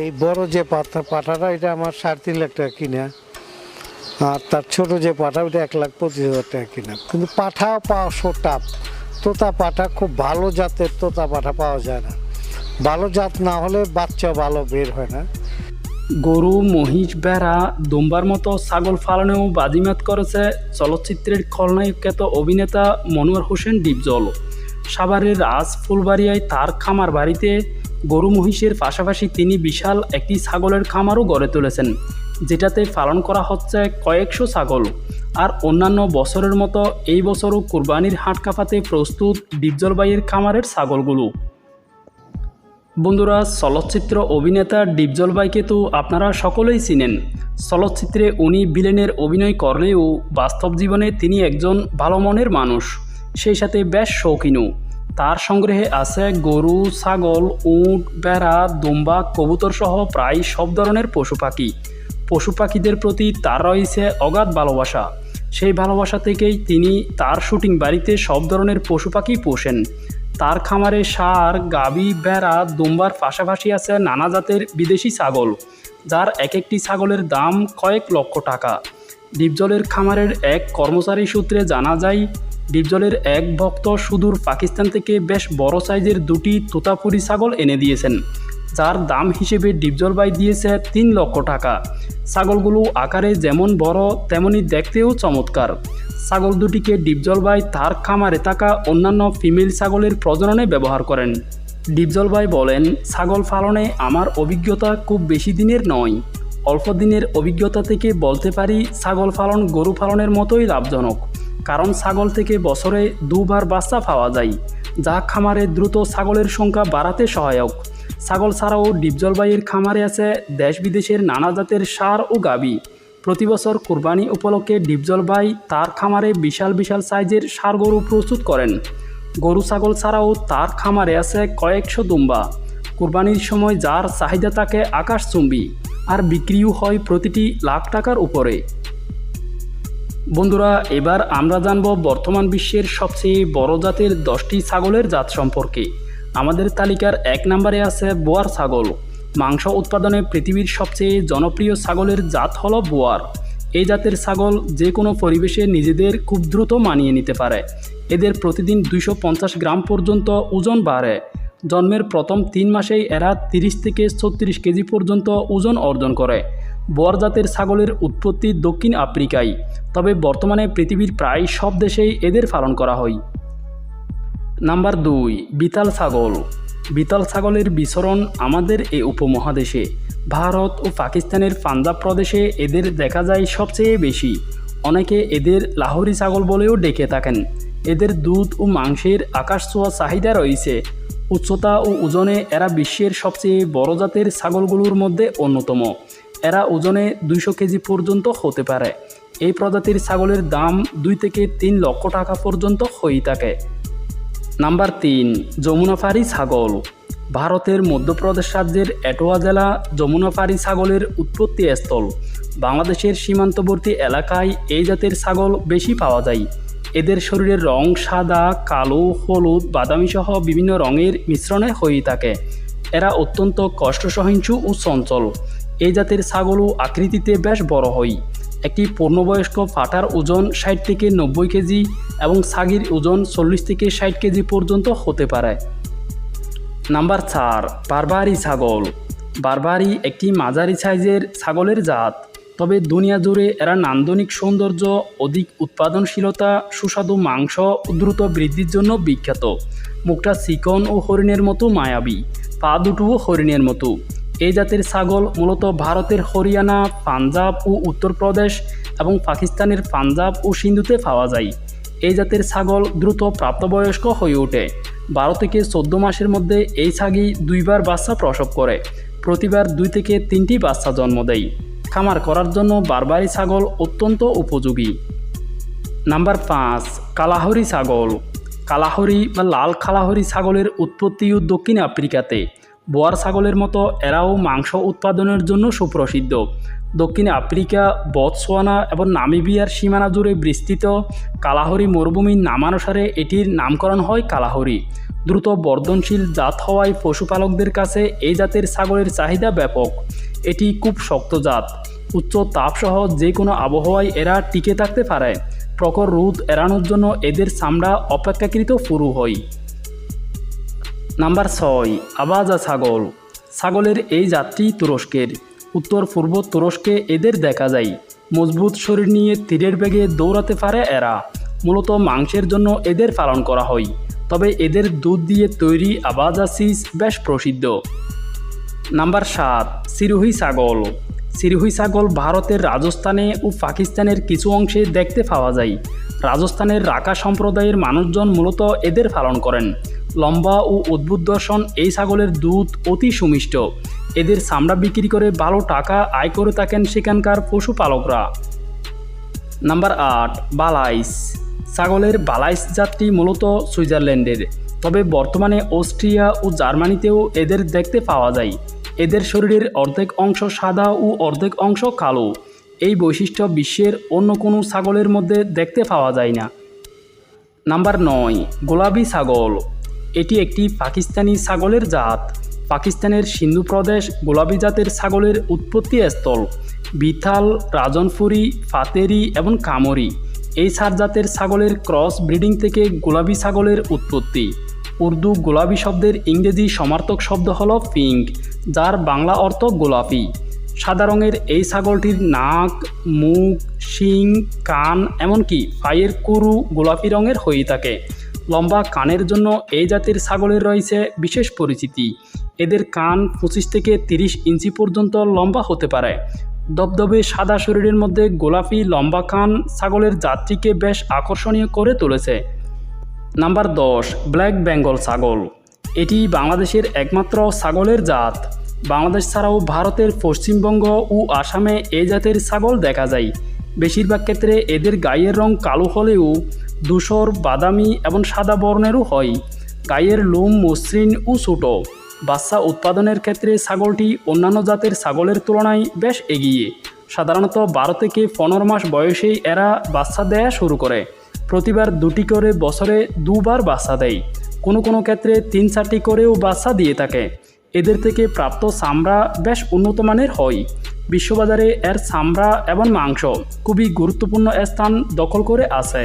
এই বড় যে পাতা পাঠাটা এটা আমার সাড়ে তিন লাখ টাকা কিনা। আর তার ছোট যে পাঠা ওটা এক লাখ পঁচিশ হাজার টাকা কিনা। কিন্তু পাঠা পাওয়া সো টাপ তোতা পাঠা খুব ভালো জাতের তোতা পাঠা পাওয়া যায় না। ভালো জাত না হলে বাচ্চা ভালো বের হয় না। গরু, মহিষ বেড়া দুম্বার মতো ছাগল পালনেও বাজিমাত করেছে চলচ্চিত্রের খলনায়িকাত অভিনেতা মনোয়ার হোসেন ডিপজল। সাভারের রাজ ফুলবাড়িয়ায় তার খামার বাড়িতে গরু মহিষের পাশাপাশি তিনি বিশাল একটি ছাগলের খামারও গড়ে তুলেছেন, যেটাতে পালন করা হচ্ছে কয়েকশো ছাগল। আর অন্যান্য বছরের মতো এই বছরও কুরবানির হাট কাঁপাতে প্রস্তুত ডিপজলবাইয়ের খামারের ছাগলগুলো। বন্ধুরা, চলচ্চিত্র অভিনেতা ডিপজল বাইকে তো আপনারা সকলেই চিনেন। চলচ্চিত্রে উনি বিলেনের অভিনয় করলেও বাস্তব জীবনে তিনি একজন ভালো মনের মানুষ, সেই সাথে বেশ শৌখিনও। তার সংগ্রহে আছে গরু, ছাগল, উট বেড়া দুম্বা কবুতর সহ প্রায় সব ধরনের পশু পাখি। পশু পাখিদের প্রতি তার রয়েছে অগাধ ভালোবাসা। সেই ভালোবাসা থেকেই তিনি তার শুটিং বাড়িতে সব ধরনের পশু পাখি পোষেন। তার খামারে সার গাবি বেড়া দুম্বার পাশাপাশি আছে নানা জাতের বিদেশি ছাগল, যার এক একটি ছাগলের দাম কয়েক লক্ষ টাকা। ডিপজলের খামারের এক কর্মচারী সূত্রে জানা যায় ডিপজলের এক ভক্ত সুদূর পাকিস্তান থেকে বেশ বড় সাইজের দুটি তোতাপুরি ছাগল এনে দিয়েছেন, যার দাম হিসেবে ডিপজলবাই দিয়েছে তিন লক্ষ টাকা। ছাগলগুলো আকারে যেমন বড়, তেমনি দেখতেও চমৎকার। ছাগল দুটিকে ডিপজলবাই তার খামারে থাকা অন্যান্য ফিমেল ছাগলের প্রজননে ব্যবহার করেন। ডিপজলবাই বলেন, ছাগল পালনে আমার অভিজ্ঞতা খুব বেশি দিনের নয়। অল্প দিনের অভিজ্ঞতা থেকে বলতে পারি, ছাগল পালন গরু পালনের মতোই লাভজনক। কারণ ছাগল থেকে বছরে দুবার বাচ্চা পাওয়া যায়, যা খামারে দ্রুত ছাগলের সংখ্যা বাড়াতে সহায়ক। ছাগল ছাড়াও ডিপজলবাইয়ের খামারে আছে দেশ বিদেশের নানা জাতের সার ও গাবি। প্রতি বছর কোরবানি উপলক্ষে ডিপজলবাই তার খামারে বিশাল বিশাল সাইজের সার গরু প্রস্তুত করেন। গরু ছাগল ছাড়াও তার খামারে আছে কয়েকশো দুম্বা। কোরবানির সময় যার চাহিদা থাকে আকাশচুম্বী আর বিক্রিও হয় প্রতিটি লাখ টাকার উপরে। বন্ধুরা, এবার আমরা জানব বর্তমান বিশ্বের সবচেয়ে বড় জাতের দশটি ছাগলের জাত সম্পর্কে। আমাদের তালিকার এক নম্বরে আছে বোয়ার ছাগল। মাংস উৎপাদনে পৃথিবীর সবচেয়ে জনপ্রিয় ছাগলের জাত হলো বোয়ার। এই জাতের ছাগল যে কোনো পরিবেশে নিজেদের খুব দ্রুত মানিয়ে নিতে পারে। এদের প্রতিদিন দুইশো পঞ্চাশ গ্রাম পর্যন্ত ওজন বাড়ে। জন্মের প্রথম তিন মাসেই এরা তিরিশ থেকে ছত্রিশ কেজি পর্যন্ত ওজন অর্জন করে। বোয়ার ছাগলের উৎপত্তি দক্ষিণ আফ্রিকায়, তবে বর্তমানে পৃথিবীর প্রায় সব দেশেই এদের পালন করা হয়। নাম্বার দুই, বিতাল ছাগল। বিতাল ছাগলের বিচরণ আমাদের এই উপমহাদেশে। ভারত ও পাকিস্তানের পাঞ্জাব প্রদেশে এদের দেখা যায় সবচেয়ে বেশি। অনেকে এদের লাহোরি ছাগল বলেও ডেকে থাকেন। এদের দুধ ও মাংসের আকাশ ছোঁয়া চাহিদা রয়েছে। উচ্চতা ও ওজনে এরা বিশ্বের সবচেয়ে বড় জাতের ছাগলগুলোর মধ্যে অন্যতম। এরা ওজনে দুইশো কেজি পর্যন্ত হতে পারে। এই প্রজাতির ছাগলের দাম দুই থেকে তিন লক্ষ টাকা পর্যন্ত হয়ে থাকে। নাম্বার তিন যমুনাপাড়ি ছাগল। ভারতের মধ্যপ্রদেশ রাজ্যের এটোয়া জেলা যমুনাপাড়ি ছাগলের উৎপত্তি স্থল। বাংলাদেশের সীমান্তবর্তী এলাকায় এই জাতের ছাগল বেশি পাওয়া যায়। এদের শরীরের রং সাদা, কালো, হলুদ বাদামি সহ বিভিন্ন রঙের মিশ্রণে হয়ে থাকে। এরা অত্যন্ত কষ্ট সহিংসু ও চঞ্চল। এই জাতের ছাগলও আকৃতিতে বেশ বড় হয়। একটি পূর্ণবয়স্ক ফাটার ওজন ষাট থেকে নব্বই কেজি এবং ছাগির ওজন চল্লিশ থেকে ষাট কেজি পর্যন্ত হতে পারে। নাম্বার চার, বারবারি ছাগল। বারবারি একটি মাঝারি সাইজের ছাগলের জাত। তবে দুনিয়া জুড়ে এরা নান্দনিক সৌন্দর্য, অধিক উৎপাদনশীলতা, সুস্বাদু মাংস দ্রুত বৃদ্ধির জন্য বিখ্যাত। মুখটা চিকন ও হরিণের মতো মায়াবী। পা দুটোও হরিণের মতো। এই জাতের ছাগল মূলত ভারতের হরিয়ানা পাঞ্জাব ও উত্তরপ্রদেশ এবং পাকিস্তানের পাঞ্জাব ও সিন্ধুতে পাওয়া যায়। এই জাতের ছাগল দ্রুত প্রাপ্তবয়স্ক হয়ে ওঠে বারো থেকে চোদ্দ মাসের মধ্যে এই ছাগি দুইবার বাচ্চা প্রসব করে প্রতিবার দুই থেকে তিনটি বাচ্চা জন্ম দেয়। খামার করার জন্য বারবারি ছাগল অত্যন্ত উপযোগী। নাম্বার পাঁচ কালাহরি ছাগল। কালাহরি বা লাল কালাহরি ছাগলের উৎপত্তিও দক্ষিণ আফ্রিকাতে। বোয়ার ছাগলের মতো এরাও মাংস উৎপাদনের জন্য সুপ্রসিদ্ধ। দক্ষিণ আফ্রিকা বতসোয়ানা এবং নামিবিয়ার সীমানা জুড়ে বিস্তৃত কালাহরি মরুভূমির নামানুসারে এটির নামকরণ হয় কালাহরি। দ্রুত বর্ধনশীল জাত হওয়ায় পশুপালকদের কাছে এই জাতের ছাগলের চাহিদা ব্যাপক। এটি খুব শক্ত জাত। উচ্চ তাপসহ যে কোনো আবহাওয়ায় এরা টিকে থাকতে পারে। প্রখর রোদ এড়ানোর জন্য এদের চামড়া অপেক্ষাকৃত পুরু হয়। নাম্বার ছয়, আবাজা ছাগল। ছাগলের এই জাতটি তুরস্কের। উত্তর পূর্ব তুরস্কে এদের দেখা যায়। মজবুত শরীর নিয়ে তীরের বেগে দৌড়াতে পারে এরা। মূলত মাংসের জন্য এদের পালন করা হয়। তবে এদের দুধ দিয়ে তৈরি আবাজা সিস বেশ প্রসিদ্ধ। নাম্বার সাত, সিরুহি ছাগল। সিরুহি ছাগল ভারতের রাজস্থানে ও পাকিস্তানের কিছু অংশে দেখতে পাওয়া যায়। রাজস্থানের রাকা সম্প্রদায়ের মানুষজন মূলত এদের পালন করেন। লম্বা ও অদ্ভুত দর্শন এই ছাগলের দুধ অতি সুমিষ্ট। এদের চামড়া বিক্রি করে ভালো টাকা আয় করে থাকেন সেখানকার পশুপালকরা। নাম্বার আট, বালাইস। ছাগলের বালাইস জাতটি মূলত সুইজারল্যান্ডের, তবে বর্তমানে অস্ট্রিয়া ও জার্মানিতেও এদের দেখতে পাওয়া যায়। এদের শরীরের অর্ধেক অংশ সাদা ও অর্ধেক অংশ কালো। এই বৈশিষ্ট্য বিশ্বের অন্য কোনো ছাগলের মধ্যে দেখতে পাওয়া যায় না। নাম্বার নয় গোলাপি ছাগল। এটি একটি পাকিস্তানি ছাগলের জাত। পাকিস্তানের সিন্ধু প্রদেশ গোলাপি জাতের ছাগলের উৎপত্তি স্থল। বিথাল রাজনপুরি ফাতেরি এবং কামরি। এই সার জাতের ছাগলের ক্রস ব্রিডিং থেকে গোলাপি ছাগলের উৎপত্তি। উর্দু গোলাপি শব্দের ইংরেজি সমার্থক শব্দ হল পিঙ্ক, যার বাংলা অর্থ গোলাপি। সাদা রঙের এই ছাগলটির নাক, মুখ, শিং, কান, এমনকি পায়ের কুরু গোলাপি রঙের হয়ে থাকে। লম্বা কানের জন্য এই জাতের ছাগলের রয়েছে বিশেষ পরিচিতি। এদের কান পঁচিশ থেকে তিরিশ ইঞ্চি পর্যন্ত লম্বা হতে পারে। দবদবে সাদা শরীরের মধ্যে গোলাপি লম্বা কান ছাগলের জাতটিকে বেশ আকর্ষণীয় করে তুলেছে। নাম্বার দশ, ব্ল্যাক বেঙ্গল ছাগল। এটি বাংলাদেশের একমাত্র ছাগলের জাত। বাংলাদেশ ছাড়াও ভারতের পশ্চিমবঙ্গ ও আসামে এ জাতের ছাগল দেখা যায়। বেশিরভাগ ক্ষেত্রে এদের গায়ের রং কালো হলেও ধূসর, বাদামি এবং সাদা বর্ণেরও হয়। গায়ের লোম মসৃণ ও ছোটো। বাচ্চা উৎপাদনের ক্ষেত্রে ছাগলটি অন্যান্য জাতের ছাগলের তুলনায় বেশ এগিয়ে। সাধারণত বারো থেকে পনেরো মাস বয়সেই এরা বাচ্চা দেয়া শুরু করে। প্রতিবার দুটি করে বছরে দুবার বাচ্চা দেয়। কোনো কোনো ক্ষেত্রে তিন চারটি করেও বাচ্চা দিয়ে থাকে। এদের থেকে প্রাপ্ত চামড়া বেশ উন্নত মানের হয়। বিশ্ববাজারে এর চামড়া এবং মাংস খুবই গুরুত্বপূর্ণ স্থান দখল করে আছে।